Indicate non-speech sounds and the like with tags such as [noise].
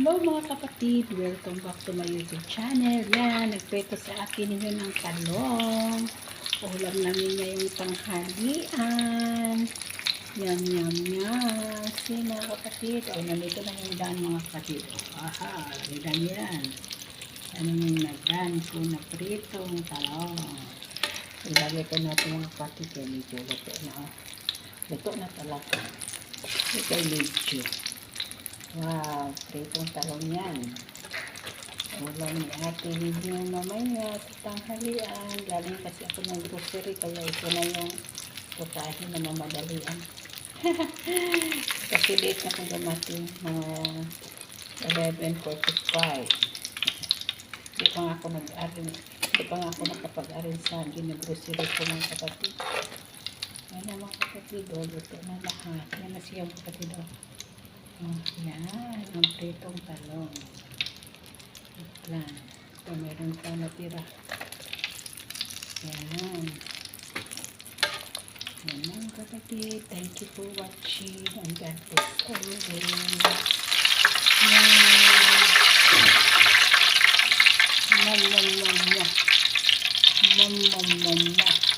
kapatid, welcome back to my YouTube channel. Yan, nagpreto sa akin ninyo ng talong. Ulam namin ngayong tanghalian. Yum, yum, yum. Kasi mga kapatid, oh, nandito na yung daan mga kapatid. Aha, may daan yan. Ano yung nagdan ko na pritong talong. Ilagay ko na ito mga kapatid. Kaya medyo luto na. Oh. Luto na talaga. Ito ay medyo. Wow, pritong talong yan. Ulam ni ate video mamaya sa tanghalian. Galing kasi ako ng grocery kaya ito na yung putahin na mamadalian. [laughs] kasi late na kung dumating mga 11.45. Hindi pa nga ako nag-arin. Hindi pa nga ako nakapag-arin sa ginagrocery ko mga kapatid. Ayan mga kapatid, oh, luto na lahat. Yan na siya kapatid. Oh. Yan, ang pritong talong. Wait lang. So, meron pa natira. Yan. Yan lang kapatid. Thank you for watching. And God bless always. Yan. Mama, mama. Mama, mama.